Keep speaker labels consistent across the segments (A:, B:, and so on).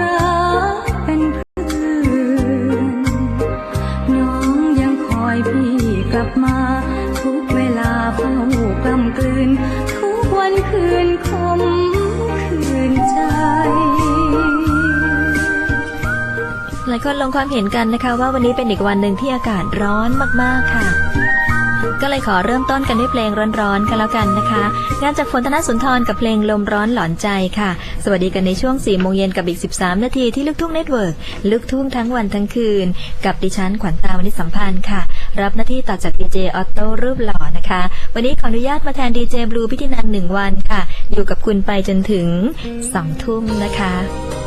A: รักเป็นเพื่อนน้องยังคอยพี่กลับมา ทุกเวลาเฝ้ากำกลืน ทุกวันคืนคมคืนใจ
B: หลายคนลงความเห็นกันนะคะว่าวันนี้เป็นอีกวันหนึ่งที่อากาศร้อนมากๆค่ะ ก็เลยขอเริ่มต้นกันด้วยเพลงร้อนๆกันแล้วกันนะคะ งานจากฝนธนสุนทรกับเพลงลมร้อนหลอนใจค่ะ สวัสดีกันในช่วง4โมงเย็นกับอีก 13 นาทีที่ลูกทุ่งเน็ตเวิร์กลูกทุ่งทั้งวันทั้งคืน กับดิฉันขวัญตาวณิสัมพันธ์ค่ะ รับหน้าที่ต่อจากดีเจออโต้รูปหล่อนะคะ วันนี้ขออนุญาตมาแทนดีเจบลูพิธีนันหนึ่งวันค่ะ อยู่กับคุณไปจนถึง2ทุ่มนะคะ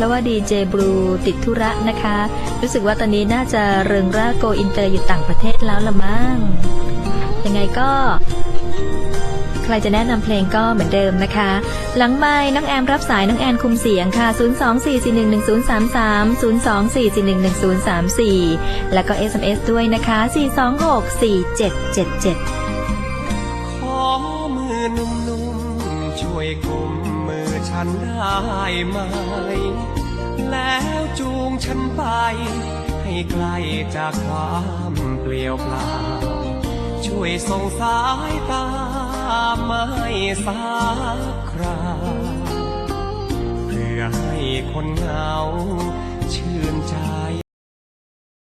B: เพราะว่าดีเจบลูติดธุระนะคะ รู้สึกว่าตอนนี้น่าจะเริงร่าโกอินเตอร์อยู่ต่างประเทศแล้วละมั้งยังไงก็ใครจะแนะนำเพลงก็เหมือนเดิมนะคะ หลังไม้น้องแอมรับสายน้องแอนคุมเสียงค่ะ 024411033 024711034 แล้วก็ SMS ด้วยนะคะ 4264777
C: ขอมือนุ่มๆ ช่วยกุมมือฉันได้ไหม แล้วจูงฉันไป ให้ไกลจากความเปลี่ยวเปล่า ช่วยส่งสายตามาให้สักคราเพื่อให้คนเหงาชื่นใจ